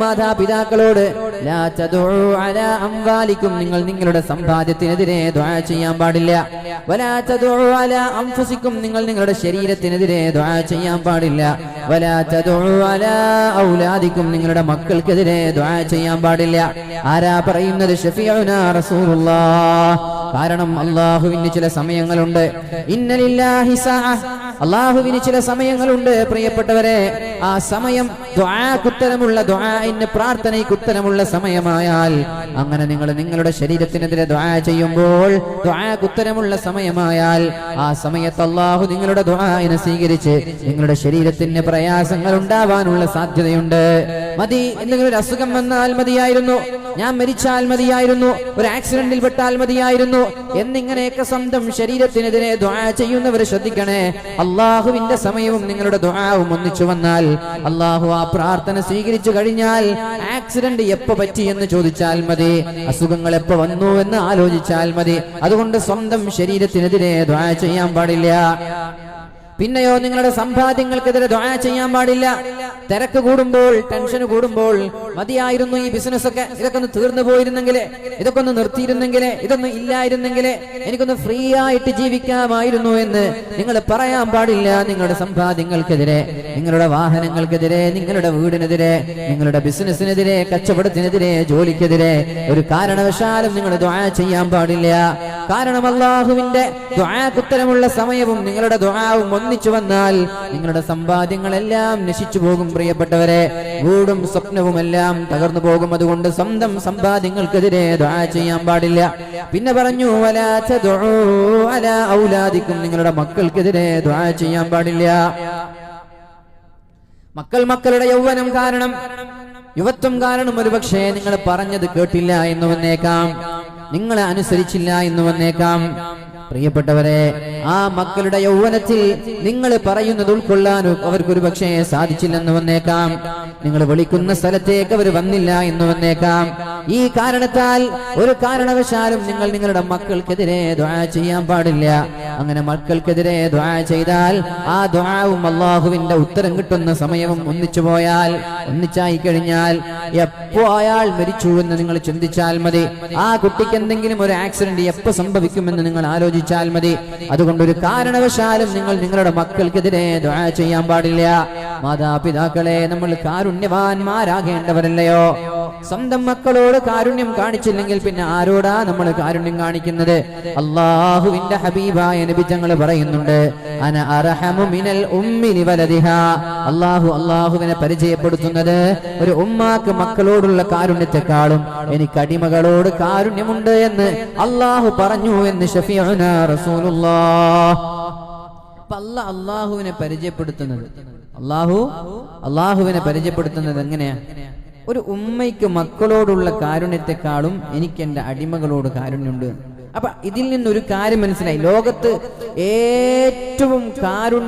മാതാപിതാക്കളോട് അംവാലിക്കും നിങ്ങൾ നിങ്ങളുടെ സമ്പാദ്യത്തിനെതിരെ ദുആ ചെയ്യാൻ പാടില്ല. വലാ അംഫുസിക്കും നിങ്ങൾ നിങ്ങളുടെ ശരീരത്തിനെതിരെ ദുആ ചെയ്യാൻ പാടില്ല. വലാ തദഉ അലാ ഔലാദിക്കും നിങ്ങളുടെ മക്കൾക്കെതിരെ ദുആ ചെയ്യാൻ പാടില്ല. ആരാ പറയുന്നത്? കാരണം അള്ളാഹുവിന് ചില സമയങ്ങളുണ്ട്. ഇന്നലില്ലാഹി സാഅ അള്ളാഹുവിന് ചില സമയങ്ങളുണ്ട് പ്രിയപ്പെട്ടവരെ. ആ സമയം കുത്തരമുള്ള ദുആഇന് പ്രാർത്ഥനയ്ക്ക് ഉത്തരമുള്ള സമയമായാൽ അങ്ങനെ നിങ്ങൾ നിങ്ങളുടെ ശരീരത്തിനെതിരെ ദ്വാ ചെയ്യുമ്പോൾ ദ്വാക്കുത്തരമുള്ള സമയമായാൽ ആ സമയത്ത് അള്ളാഹു നിങ്ങളുടെ ദുആഇനെ സ്വീകരിച്ച് നിങ്ങളുടെ ശരീരത്തിന് പ്രയാസങ്ങൾ ഉണ്ടാവാനുള്ള സാധ്യതയുണ്ട്. മതി എന്തെങ്കിലും ഒരു അസുഖം വന്നാൽ മതിയായിരുന്നു. ഞാൻ മരിച്ചാൽ മതിയായിരുന്നു. ഒരു ആക്സിഡന്റിൽ പെട്ടാൽ മതിയായിരുന്നു. എന്നിങ്ങനെയൊക്കെ സ്വന്തം ശരീരത്തിനെതിരെ ദ്വാ ചെയ്യുന്നവർ ശ്രദ്ധിക്കണേ. അള്ളാഹുവിന്റെ സമയവും നിങ്ങളുടെ ദുആവും ഒന്നിച്ചു വന്നാൽ അള്ളാഹു ആ പ്രാർത്ഥന സ്വീകരിച്ചു കഴിഞ്ഞാൽ ആക്സിഡന്റ് എപ്പോ പറ്റി എന്ന് ചോദിച്ചാൽ മതി അസുഖങ്ങൾ എപ്പോ വന്നു എന്ന് ആലോചിച്ചാൽ മതി. അതുകൊണ്ട് സ്വന്തം ശരീരത്തിനെതിരെ ദ്വാ ചെയ്യാൻ പാടില്ല. പിന്നെയോ നിങ്ങളുടെ സമ്പാദ്യങ്ങൾക്കെതിരെ ദ്വാ ചെയ്യാൻ പാടില്ല. തിരക്ക് കൂടുമ്പോൾ ടെൻഷൻ കൂടുമ്പോൾ മതിയായിരുന്നു ഈ ബിസിനസ് ഒക്കെ. ഇതൊക്കെ ഒന്ന് തീർന്നു പോയിരുന്നെങ്കിൽ ഇതൊക്കെ ഒന്ന് നിർത്തിയിരുന്നെങ്കിൽ ഇതൊന്നും ഇല്ലായിരുന്നെങ്കിൽ എനിക്കൊന്ന് ഫ്രീ ആയിട്ട് ജീവിക്കാമായിരുന്നു എന്ന് നിങ്ങൾ പറയാൻ പാടില്ല. നിങ്ങളുടെ സമ്പാദ്യങ്ങൾക്കെതിരെ നിങ്ങളുടെ വാഹനങ്ങൾക്കെതിരെ നിങ്ങളുടെ വീടിനെതിരെ നിങ്ങളുടെ ബിസിനസ്സിനെതിരെ കച്ചവടത്തിനെതിരെ ജോലിക്കെതിരെ ഒരു കാരണവശാലും നിങ്ങൾ ദ്വാ ചെയ്യാൻ പാടില്ല. കാരണം അള്ളാഹുവിന്റെ ദ്വാക്കുത്തരമുള്ള സമയവും നിങ്ങളുടെ ദുആവും ഒന്നിച്ചു വന്നാൽ നിങ്ങളുടെ സമ്പാദ്യങ്ങളെല്ലാം നശിച്ചു പോകും പ്രിയപ്പെട്ടവരെ. വീടും സ്വപ്നവും എല്ലാം തകർന്നു പോകും. അതുകൊണ്ട് സ്വന്തം സമ്പാദ്യങ്ങൾക്കെതിരെ ചെയ്യാൻ പാടില്ല. പിന്നെ പറഞ്ഞു ഔലാദിക്കും. നിങ്ങളുടെ മക്കൾക്കെതിരെ ചെയ്യാൻ പാടില്ല. മക്കൾ മക്കളുടെ യൗവനം കാരണം യുവത്വം കാരണം ഒരുപക്ഷെ നിങ്ങൾ പറഞ്ഞത് കേട്ടില്ല എന്ന് വന്നേക്കാം. നിങ്ങളെ അനുസരിച്ചില്ല എന്ന് വന്നേക്കാം. പ്രിയപ്പെട്ടവരെ ആ മക്കളുടെ യൗവനത്തിൽ നിങ്ങൾ പറയുന്നത് ഉൾക്കൊള്ളാൻ അവർക്കൊരു പക്ഷേ സാധിച്ചില്ലെന്ന് വന്നേക്കാം. നിങ്ങൾ വിളിക്കുന്ന സ്ഥലത്തേക്ക് അവർ വന്നില്ല എന്ന് വന്നേക്കാം. ഈ കാരണത്താൽ ഒരു കാരണവശാലും നിങ്ങൾ നിങ്ങളുടെ മക്കൾക്കെതിരെ ദ്വാ ചെയ്യാൻ പാടില്ല. അങ്ങനെ മക്കൾക്കെതിരെ ദ്വാ ചെയ്താൽ ആ ദ്വാവും അള്ളാഹുവിന്റെ ഉത്തരം കിട്ടുന്ന സമയവും ഒന്നിച്ചു പോയാൽ ഒന്നിച്ചായി കഴിഞ്ഞാൽ എപ്പോ അയാൾ മരിച്ചു എന്ന് നിങ്ങൾ ചിന്തിച്ചാൽ മതി. ആ കുട്ടിക്ക് എന്തെങ്കിലും ഒരു ആക്സിഡന്റ് എപ്പോ സംഭവിക്കുമെന്ന് നിങ്ങൾ ആലോചിച്ചാൽ മതി. അതുകൊണ്ട് ഒരു കാരണവശാലും നിങ്ങൾ നിങ്ങളുടെ മക്കൾക്കെതിരെ ദ്വാ ചെയ്യാൻ പാടില്ല. മാതാപിതാക്കളെ നമ്മൾ കാരുണ്യവാന്മാരാകേണ്ടവരല്ലയോ? സ്വന്തം മക്കളോട് കാരുണ്യം കാണിച്ചില്ലെങ്കിൽ പിന്നെ ആരോടാ നമ്മൾ കാരുണ്യം കാണിക്കുന്നത്? അള്ളാഹുവിന്റെ ഹബീബായ നബി തങ്ങൾ പറയുന്നുണ്ട് അന അർഹമു മിനൽ അള്ളാഹു അള്ളാഹുവിനെ പരിചയപ്പെടുത്തുന്നത് ഒരു ഉമ്മാക്ക് മക്കളോടുള്ള കാരുണ്യത്തെക്കാളും എനിക്ക് അടിമകളോട് കാരുണ്യമുണ്ട് എന്ന് അള്ളാഹു പറഞ്ഞു എന്ന് അള്ളാഹുവിനെ പരിചയപ്പെടുത്തുന്നത്. അള്ളാഹു അള്ളാഹുവിനെ പരിചയപ്പെടുത്തുന്നത് എങ്ങനെയാ? ഒരു ഉമ്മയ്ക്ക് മക്കളോടുള്ള കാരുണ്യത്തെക്കാളും എനിക്ക് എന്റെ അടിമകളോട് കാരുണ്യമുണ്ട്. അപ്പൊ ഇതിൽ നിന്നൊരു കാര്യം മനസ്സിലായി. ലോകത്ത് ഏറ്റവും കാരുണ്യ